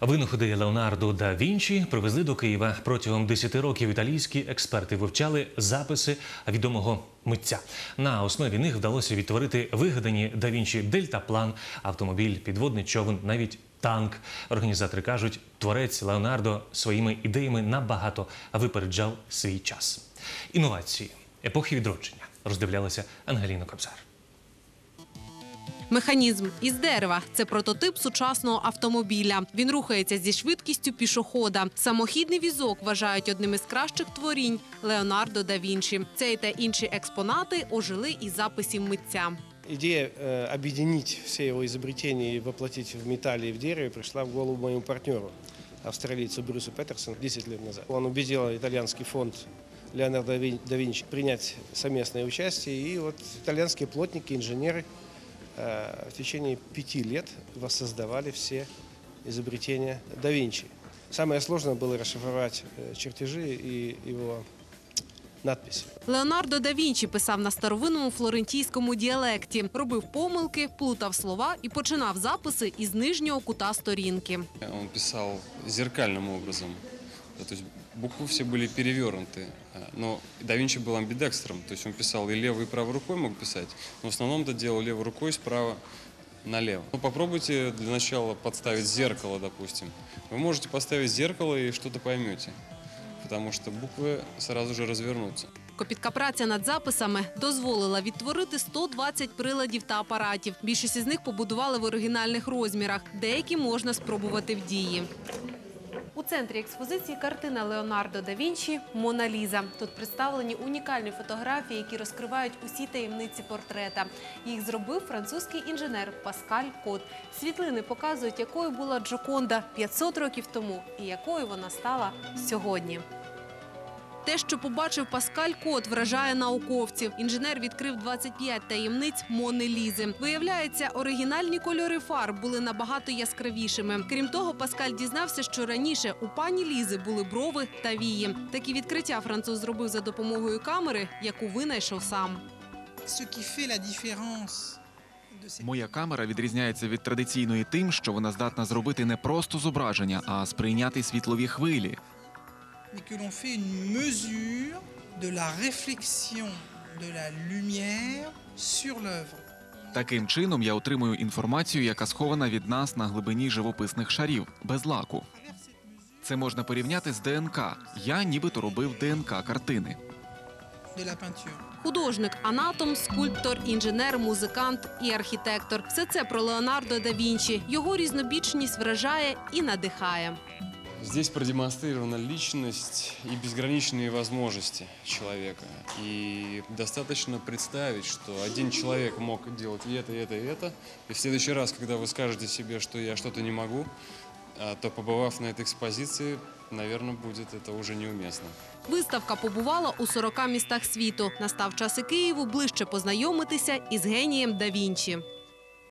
Винаходи Леонардо да Вінчі привезли до Києва. Протягом 10 років італійські експерти вивчали записи відомого митця. На основі них вдалося відтворити вигадані да Вінчі дельтаплан, автомобіль, підводний човен, навіть танк. Організатори кажуть, творець Леонардо своїми ідеями набагато випереджав свій час. Інновації епохи відродження роздивлялася Ангеліна Кобзар. Механізм із дерева це прототип сучасного автомобіля. Він рухається зі швидкістю пішохода. Самохідний візок вважають одним із кращих творінь Леонардо да Вінчі. Цей та інші експонати ожили із записів митця. Идея э, объединить все его изобретения и воплотить в металле и в дереве пришла в голову моему партнеру, австралийцу Брюсу Петерсону 10 лет назад. Он убедил итальянский фонд Леонардо да Вин- да Винчи принять совместное участие. И вот итальянские плотники, инженеры э, в течение пяти лет воссоздавали все изобретения да Винчи. Самое сложное было расшифровать э, чертежи и его надписи. Леонардо да Вінчі писав на старовинному флорентійському діалекті, робив помилки, плутав слова і починав записи із нижнього кута сторінки. Он писал зеркальным образом. То есть буквы все были перевернуты. А, Но да Винчи был амбидекстром, то есть он писал и левой, и правой рукой мог писать, но в основном это делал левой рукой справа налево. Ну, попробуйте для начала подставить зеркало, допустим. Вы можете поставить зеркало и что-то поймете, потому что буквы сразу же развернутся. Копітка праця над записами дозволила відтворити 120 приладів та апаратів. Більшість із них побудували в оригінальних розмірах. Деякі можна спробувати в дії. У центрі експозиції картина Леонардо да Вінчі Мона Ліза. Тут представлені унікальні фотографії, які розкривають усі таємниці портрета. Їх зробив французький інженер Паскаль Кот. Світлини показують, якою була Джоконда 500 років тому і якою вона стала сьогодні. Те, що побачив Паскаль Кот, вражає науковців. Інженер відкрив 25 таємниць Мони Лізи. Виявляється, оригінальні кольори фарб були набагато яскравішими. Крім того, Паскаль дізнався, що раніше у пані Лізи були брови та вії. Такі відкриття француз зробив за допомогою камери, яку винайшов сам. Моя камера відрізняється від традиційної тим, що вона здатна зробити не просто зображення, а сприйняти світлові хвилі. Mais que l'on fait une mesure de la réflexion de la lumière sur l'œuvre. Таким чином я отримую інформацію, яка схована від нас на глибині живописних шарів, без лаку. Це можна порівняти з ДНК. Я нібито робив ДНК картини. Художник, анатом, скульптор, інженер, музикант і архітектор. Все це про Леонардо да Вінчі. Його різнобічність вражає і надихає. Здесь продемонстрирована личность и безграничные возможности человека. И достаточно представить, что один человек мог делать и это, и это, и это. И в следующий раз, когда вы скажете себе, что я что-то не могу, а, то побывав на этой экспозиции, наверное, будет это уже неуместно. Виставка побувала у 40 містах світу. Настав час і Києву ближче познайомитися із генієм да Вінчі.